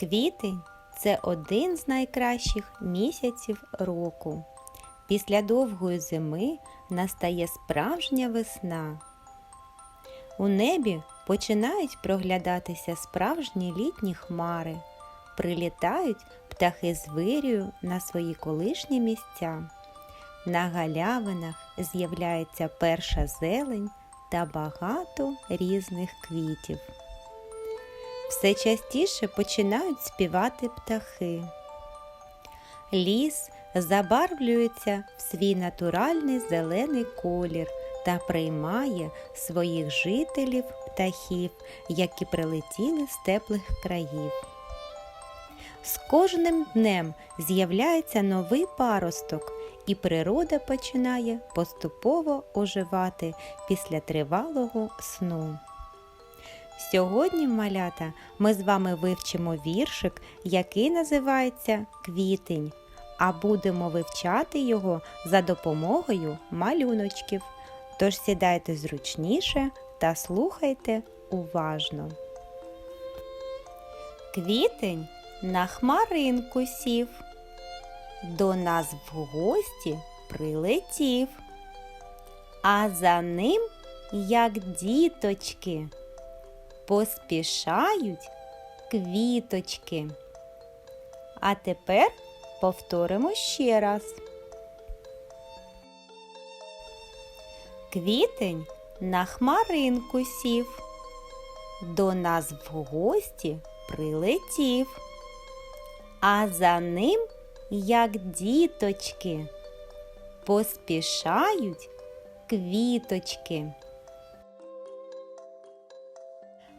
Квітень це один з найкращих місяців року. Після довгої зими настає справжня весна. У небі починають проглядатися справжні літні хмари, прилітають птахи з вирію на свої колишні місця. На галявинах з'являється перша зелень та багато різних квітів. Все частіше починають співати птахи. Ліс забарвлюється в свій натуральний зелений колір та приймає своїх жителів птахів, які прилетіли з теплих країв. З кожним днем з'являється новий паросток, і природа починає поступово оживати після тривалого сну. Сьогодні, малята, ми з вами вивчимо віршик, який називається Квітень, а будемо вивчати його за допомогою малюночків. Тож сідайте зручніше та слухайте уважно. Квітень на хмаринку сів, до нас в гості прилетів, а за ним, як діточки, поспішають квіточки. А тепер повторимо ще раз. Квітень на хмаринку сів, до нас в гості прилетів, а за ним, як діточки, поспішають квіточки.